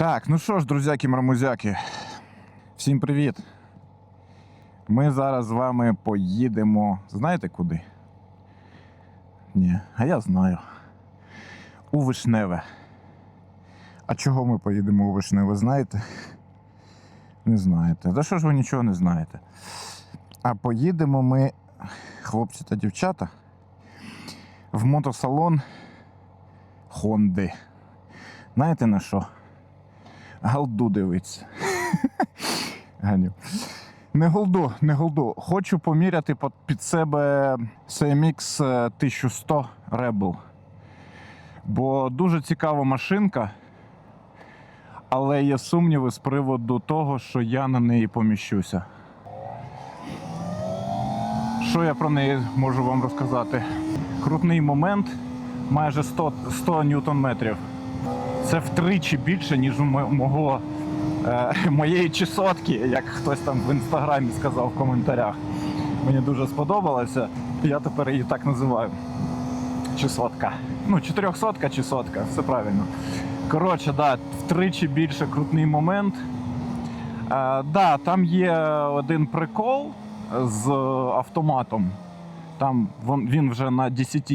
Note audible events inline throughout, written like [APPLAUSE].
Так, ну що ж, друзяки мармузяки всім привіт. Ми зараз з вами поїдемо. Знаєте куди? Ні, а я знаю. У Вишневе. А чого ми поїдемо у Вишневе, знаєте? Не знаєте. За що ж ви нічого не знаєте? А поїдемо ми, хлопці та дівчата, в мотосалон Хонди. Знаєте на що? Галду дивиться. [LAUGHS] Ганю. Не голду, не голду. Хочу поміряти під- себе CMX 1100 Rebel. Бо дуже цікава машинка, але є сумніви з приводу того, що я на неї поміщуся. Що я про неї можу вам розказати? Крутний момент майже 100, 100 ньютон метрів. Це втричі більше, ніж у мого, е, [LAUGHS] моєї чесотки, як хтось там в інстаграмі сказав в коментарях. Мені дуже сподобалося. Я тепер її так називаю. Чесотка. Ну, чотирьохсотка чи все правильно. Коротше, да, втричі більше крутний момент. Е, да, Там є один прикол з автоматом. Там він вже на 10.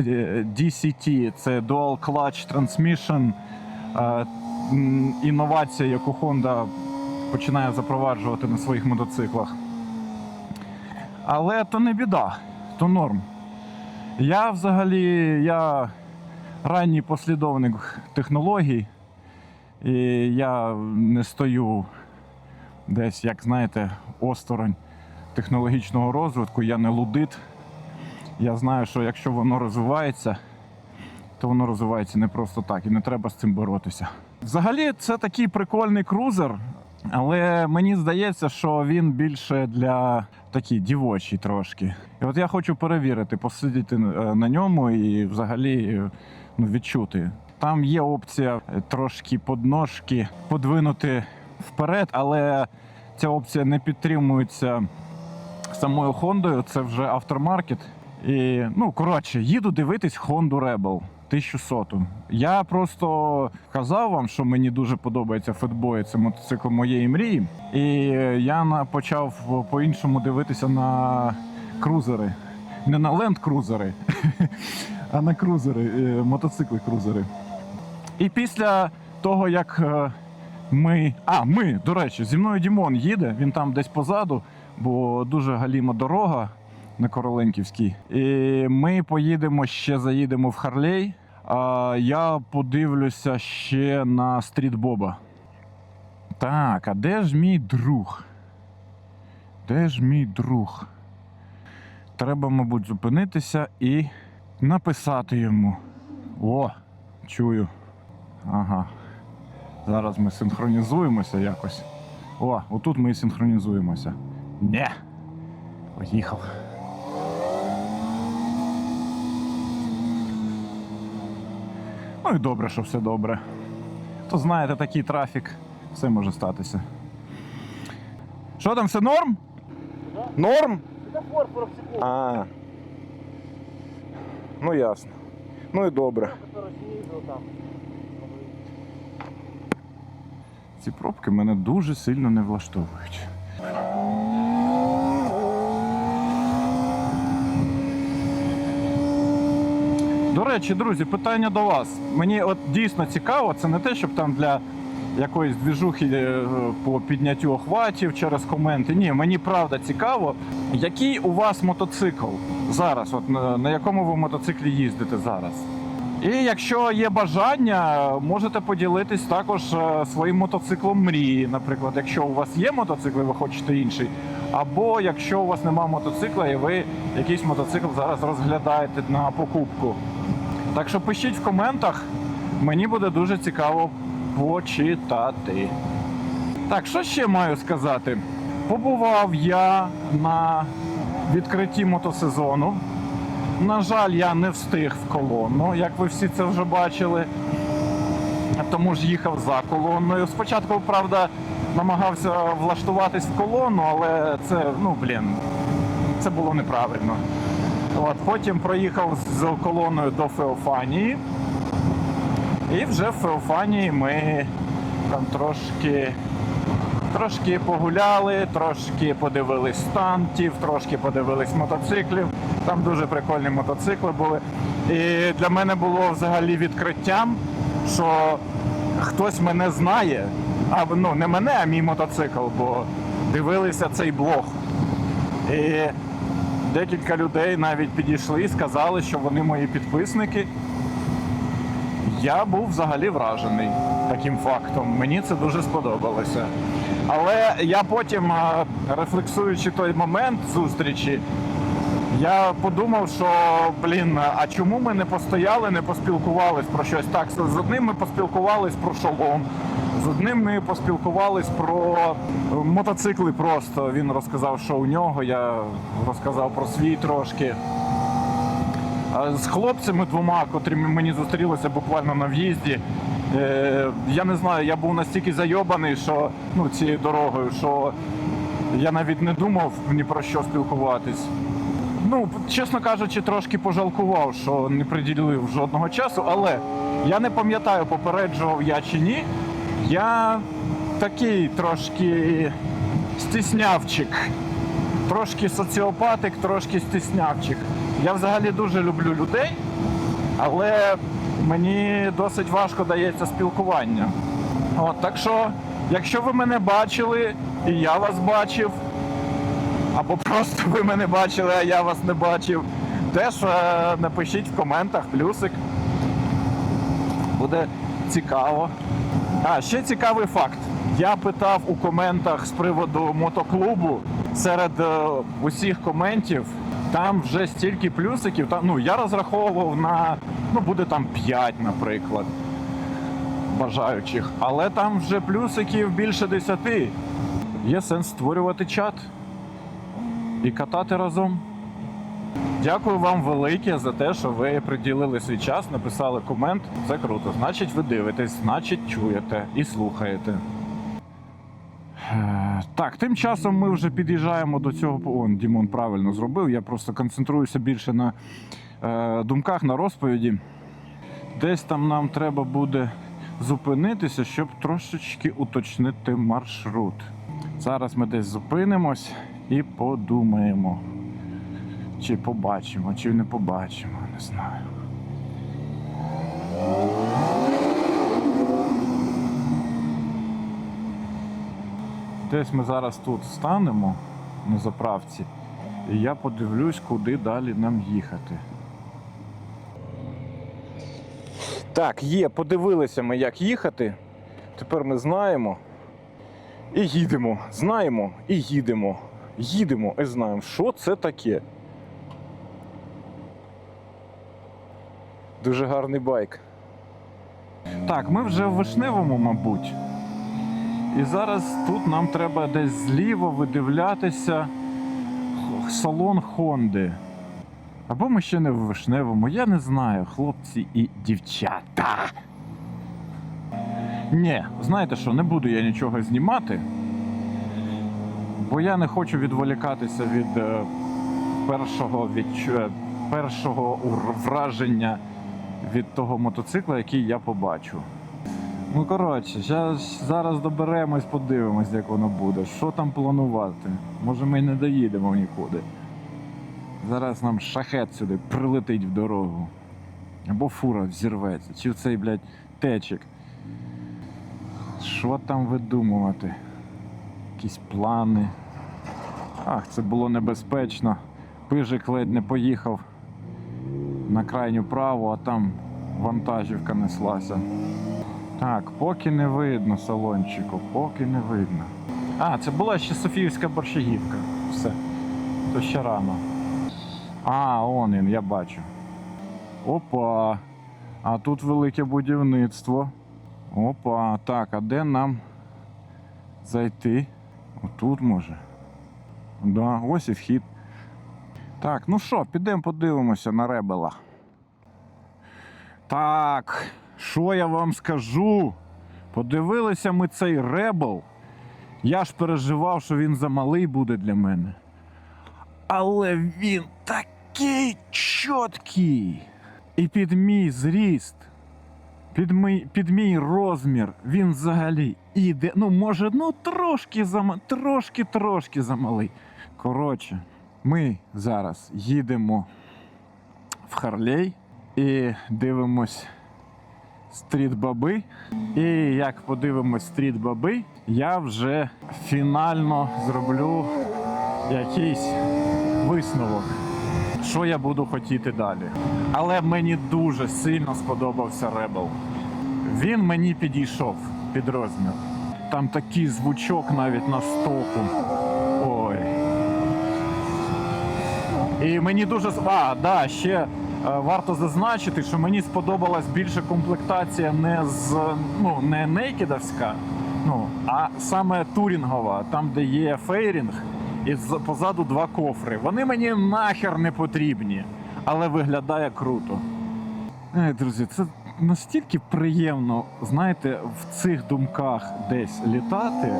DCT це Dual Clutch Transmission. е, Інновація, яку Honda починає запроваджувати на своїх мотоциклах. Але то не біда, то норм. Я взагалі я ранній послідовник технологій, і я не стою десь, як знаєте, осторонь технологічного розвитку, я не лудит. Я знаю, що якщо воно розвивається, то воно розвивається не просто так, і не треба з цим боротися. Взагалі, це такий прикольний крузер, але мені здається, що він більше для такий дівочий трошки. І от я хочу перевірити, посидіти е, на ньому і взагалі е, ну, відчути. Там є опція е, трошки подножки подвинути вперед, але ця опція не підтримується самою Хондою, це вже автормаркет. І, ну, коротше, їду дивитись Honda Rebel 1100. Я просто казав вам, що мені дуже подобається фетбой, це мотоцикл моєї мрії. І я почав по-іншому дивитися на крузери. Не на ленд-крузери, [LAUGHS] а на крузери, е, мотоцикли-крузери. І після того, як е, ми. А, ми, до речі, зі мною Дімон їде, він там десь позаду, бо дуже галіма дорога на Короленківській. І ми поїдемо ще заїдемо в Харлей. А я подивлюся ще на стріт Боба. Так, а де ж мій друг? Де ж мій друг? Треба, мабуть, зупинитися і написати йому. О, чую. Ага. Зараз ми синхронізуємося якось. О, отут ми і синхронізуємося. Не. Поїхав. Ну і добре, що все добре. То знаєте, такий трафік, все може статися. Що там, все норм? Норм? Светофор 40 секунд, А. Ну ясно. Ну і добре. Ці пробки мене дуже сильно не влаштовують. До речі, друзі, питання до вас. Мені от дійсно цікаво, це не те, щоб там для якоїсь двіжухи е, по підняттю охватів через коменти. Ні, мені правда цікаво, який у вас мотоцикл зараз? От на, якому ви мотоциклі їздите зараз? І якщо є бажання, можете поділитись також е, своїм мотоциклом мрії. Наприклад, якщо у вас є мотоцикл, і ви хочете інший. Або якщо у вас немає мотоцикла і ви якийсь мотоцикл зараз розглядаєте на покупку. Так що пишіть в коментах, мені буде дуже цікаво почитати. Так, що ще маю сказати? Побував я на відкритті мотосезону. На жаль, я не встиг в колону, як ви всі це вже бачили. Тому ж їхав за колоною. Спочатку, правда, намагався влаштуватись в колону, але це, ну блін, це було неправильно. От, потім проїхав з колоною до Феофанії. І вже в Феофанії ми Там трошки, трошки погуляли, трошки подивились стантів, трошки подивились мотоциклів. Там дуже прикольні мотоцикли були. І для мене було взагалі відкриттям, що хтось мене знає. А ну не мене, а мій мотоцикл, бо дивилися цей блог. І декілька людей навіть підійшли і сказали, що вони мої підписники. Я був взагалі вражений таким фактом. Мені це дуже сподобалося. Але я потім, рефлексуючи той момент зустрічі, я подумав, що блін, а чому ми не постояли, не поспілкувались про щось так? З одним ми поспілкувались про шолом, з одним ми поспілкувались про е, мотоцикли. Просто він розказав, що у нього. Я розказав про свій трошки. З хлопцями двома, котрі мені зустрілися буквально на в'їзді. Е, я не знаю, я був настільки зайобаний, що ну, цією дорогою, що я навіть не думав ні про що спілкуватись. Ну, чесно кажучи, трошки пожалкував, що не приділив жодного часу, але я не пам'ятаю, попереджував я чи ні. Я такий трошки стіснявчик. Трошки соціопатик, трошки стіснявчик. Я взагалі дуже люблю людей, але мені досить важко дається спілкування. От, так що, якщо ви мене бачили, і я вас бачив, або просто ви мене бачили, а я вас не бачив, теж е, напишіть в коментах плюсик. Буде цікаво. А, ще цікавий факт. Я питав у коментах з приводу мотоклубу. Серед е, усіх коментів там вже стільки плюсиків. Там, ну, я розраховував на ну, буде там 5, наприклад, бажаючих. Але там вже плюсиків більше 10. Є сенс створювати чат і катати разом. Дякую вам велике за те, що ви приділили свій час, написали комент. Це круто. Значить, ви дивитесь, значить, чуєте і слухаєте. Е, Так, тим часом ми вже під'їжджаємо до цього. О, Дімон правильно зробив. Я просто концентруюся більше на е, думках, на розповіді. Десь там нам треба буде зупинитися, щоб трошечки уточнити маршрут. Зараз ми десь зупинимось і подумаємо. Чи побачимо, чи не побачимо, не знаю. Десь ми зараз тут станемо на заправці, і я подивлюсь, куди далі нам їхати. Так, є, подивилися ми, як їхати. Тепер ми знаємо. І їдемо. Знаємо і їдемо. Їдемо і знаємо, що це таке. Дуже гарний байк. Так, ми вже в Вишневому, мабуть. І зараз тут нам треба десь зліва видивлятися салон Хонди. Або ми ще не в Вишневому, я не знаю, хлопці і дівчата. Ні, знаєте що, не буду я нічого знімати, бо я не хочу відволікатися від е, першого, відчу... е, першого враження від того мотоцикла, який я побачу. Ну, коротше, зараз доберемось, подивимось, як воно буде. Що там планувати? Може ми не доїдемо нікуди. Зараз нам шахет сюди прилетить в дорогу. Або фура взірветься, чи в цей, блядь, течик. Що там видумувати? Якісь плани. Ах, це було небезпечно. Пижик ледь не поїхав на крайню праву, а там вантажівка неслася. Так, поки не видно салончику, поки не видно. А, це була ще Софіївська борщагівка. Все. То ще рано. А, он він, я бачу. Опа. А тут велике будівництво. Опа. Так, а де нам зайти? Отут може. Да, ось і вхід. Так, ну що, підемо подивимося на ребела. Так, що я вам скажу? Подивилися ми цей ребел. Я ж переживав, що він замалий буде для мене. Але він такий чіткий. І під мій зріст. Під мій, під мій розмір він взагалі іде. Ну, може, ну трошки зама, трошки, трошки замалий. Коротше, ми зараз їдемо в Харлей і дивимось стріт-баби. І як подивимось стріт-баби, я вже фінально зроблю якийсь висновок, що я буду хотіти далі. Але мені дуже сильно сподобався Rebel. Він мені підійшов під розмір. Там такий звучок навіть на стоку. І мені дуже. А, да, ще е, варто зазначити, що мені сподобалась більше комплектація не з ну, не нейкідовська, ну, а саме турінгова, там, де є фейрінг, і позаду два кофри. Вони мені нахер не потрібні, але виглядає круто. Е, друзі, це настільки приємно, знаєте, в цих думках десь літати.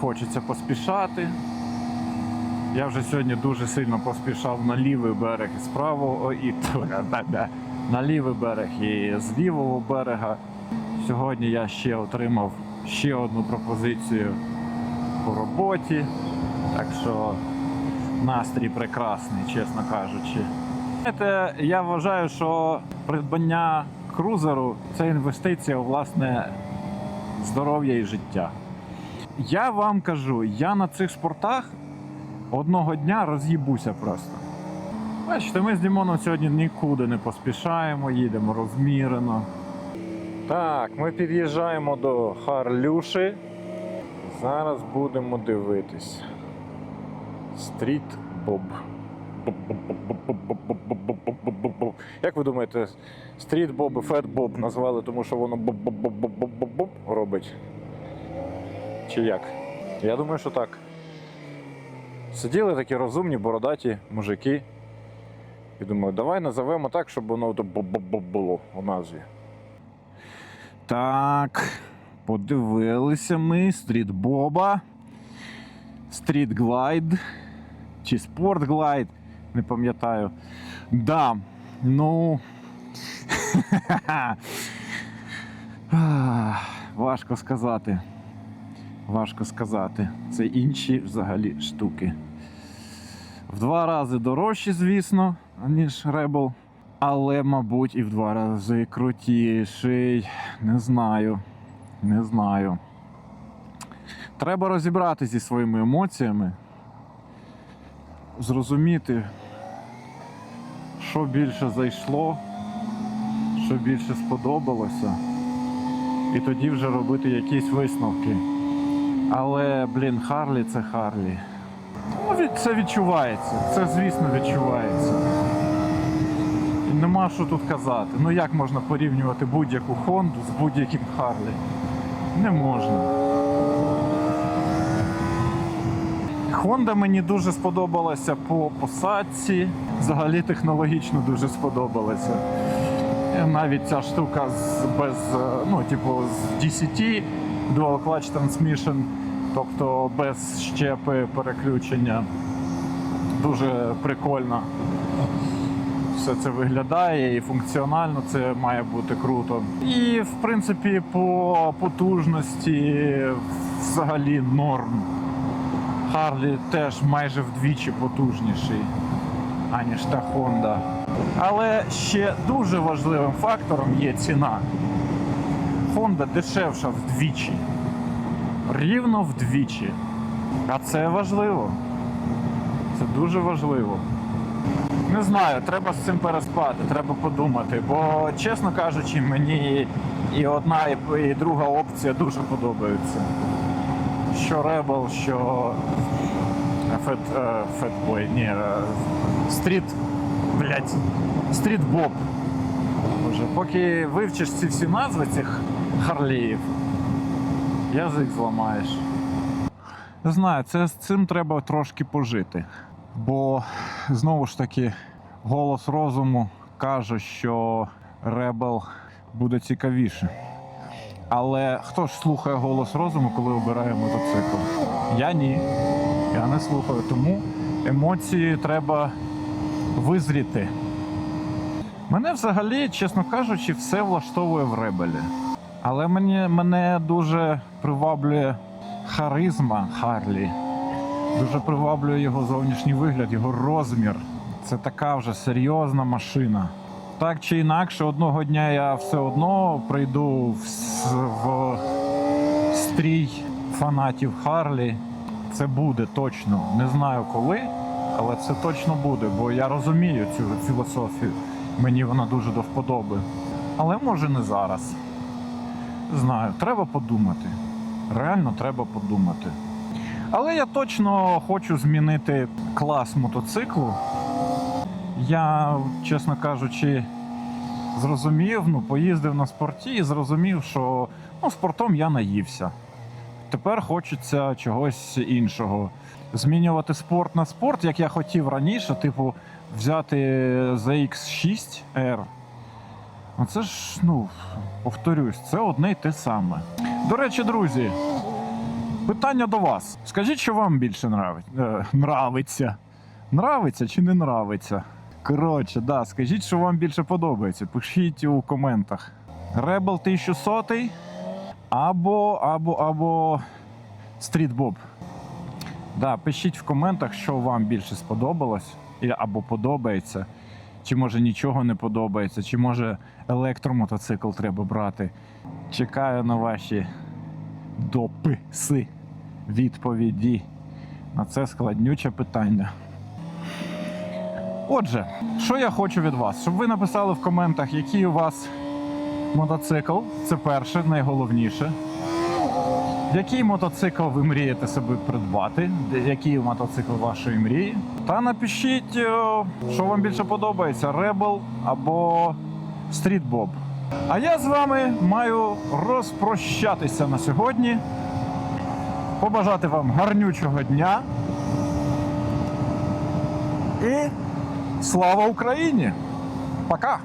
Хочеться поспішати. Я вже сьогодні дуже сильно поспішав на лівий берег і з правого, і на лівий берег і з лівого берега. Сьогодні я ще отримав ще одну пропозицію по роботі. Так що настрій прекрасний, чесно кажучи. Знаєте, я вважаю, що придбання крузеру це інвестиція у власне здоров'я і життя. Я вам кажу, я на цих спортах одного дня роз'їбуся просто. Бачите, ми з Дімоном сьогодні нікуди не поспішаємо, їдемо розмірено. Так, ми під'їжджаємо до Харлюши. Зараз будемо дивитись. Стріт Боб. Як ви думаєте, стріт Боб і Фет Боб назвали, тому що воно боб боб боб боб боб робить? Чи як? Я думаю, що так. Сиділи такі розумні, бородаті мужики. І думаю, давай назовемо так, щоб воно було у назві. Так, подивилися ми стріт Боба, стріт Глайд чи Спорт Глайд, не пам'ятаю. Да, ну. [LAUGHS] Важко сказати. Важко сказати. Це інші взагалі штуки. В два рази дорожчі, звісно, ніж Rebel. Але, мабуть, і в два рази крутіший. Не знаю. Не знаю. Треба розібратися зі своїми емоціями, зрозуміти, що більше зайшло, що більше сподобалося, і тоді вже робити якісь висновки. Але, блін, Харлі це Харлі. Ну, це відчувається. Це, звісно, відчувається. Нема що тут казати. Ну як можна порівнювати будь-яку Хонду з будь-яким Харлі? Не можна. Honda мені дуже сподобалася по посадці. Взагалі технологічно дуже сподобалася. Навіть ця штука з без, е, ну, типу, з DCT, Dual Clutch Transmission, тобто без щепи переключення. Дуже прикольно. Все це виглядає і функціонально це має бути круто. І в принципі по потужності взагалі норм. Харлі теж майже вдвічі потужніший, аніж та Honda. Але ще дуже важливим фактором є ціна. Honda дешевша вдвічі. Рівно вдвічі. А це важливо. Це дуже важливо. Не знаю, треба з цим переспати, треба подумати. Бо, чесно кажучи, мені і одна, і- друга опція дуже подобаються. Що Rebel, що Фет, е, Fatboy, ні, е, Стріт, блять, Стріт Боб. Поки вивчиш ці всі назви цих Харліїв, язик зламаєш. Не знаю, це з цим треба трошки пожити. Бо знову ж таки, голос розуму каже, що Rebel буде цікавіше. Але хто ж слухає голос розуму, коли обирає мотоцикл? Я ні. Я не слухаю. Тому емоції треба визріти. Мене взагалі, чесно кажучи, все влаштовує в ребелі. Але мені, мене дуже приваблює харизма Харлі. Дуже приваблює його зовнішній вигляд, його розмір. Це така вже серйозна машина. Так чи інакше, одного дня я все одно прийду в, в стрій фанатів Харлі. Це буде точно. Не знаю коли, але це точно буде, бо я розумію цю філософію. Мені вона дуже до вподоби. Але може не зараз. Знаю, треба подумати. Реально треба подумати. Але я точно хочу змінити клас мотоциклу. Я, чесно кажучи, зрозумів, ну, поїздив на спорті і зрозумів, що ну, спортом я наївся. Тепер хочеться чогось іншого. Змінювати спорт на спорт, як я хотів раніше, типу, взяти ZX6 R. Ну це ж, ну, повторюсь, це одне й те саме. До речі, друзі, питання до вас. Скажіть, що вам більше нравить, е, нравиться? Нравиться чи не нравиться? Коротше, да, скажіть, що вам більше подобається. Пишіть у коментах. Rebel 1100 або, або, або Street Bob. Да, пишіть в коментах, що вам більше сподобалось або подобається. Чи може нічого не подобається, чи може електромотоцикл треба брати. Чекаю на ваші дописи, відповіді на це складнюче питання. Отже, що я хочу від вас? Щоб ви написали в коментах, який у вас мотоцикл. Це перше, найголовніше. Який мотоцикл ви мрієте собі придбати? Який мотоцикл вашої мрії? Та напишіть, е, що вам більше подобається: Rebel або Street Bob. А я з вами маю розпрощатися на сьогодні. Побажати вам гарнючого дня. І слава Україні! Пока!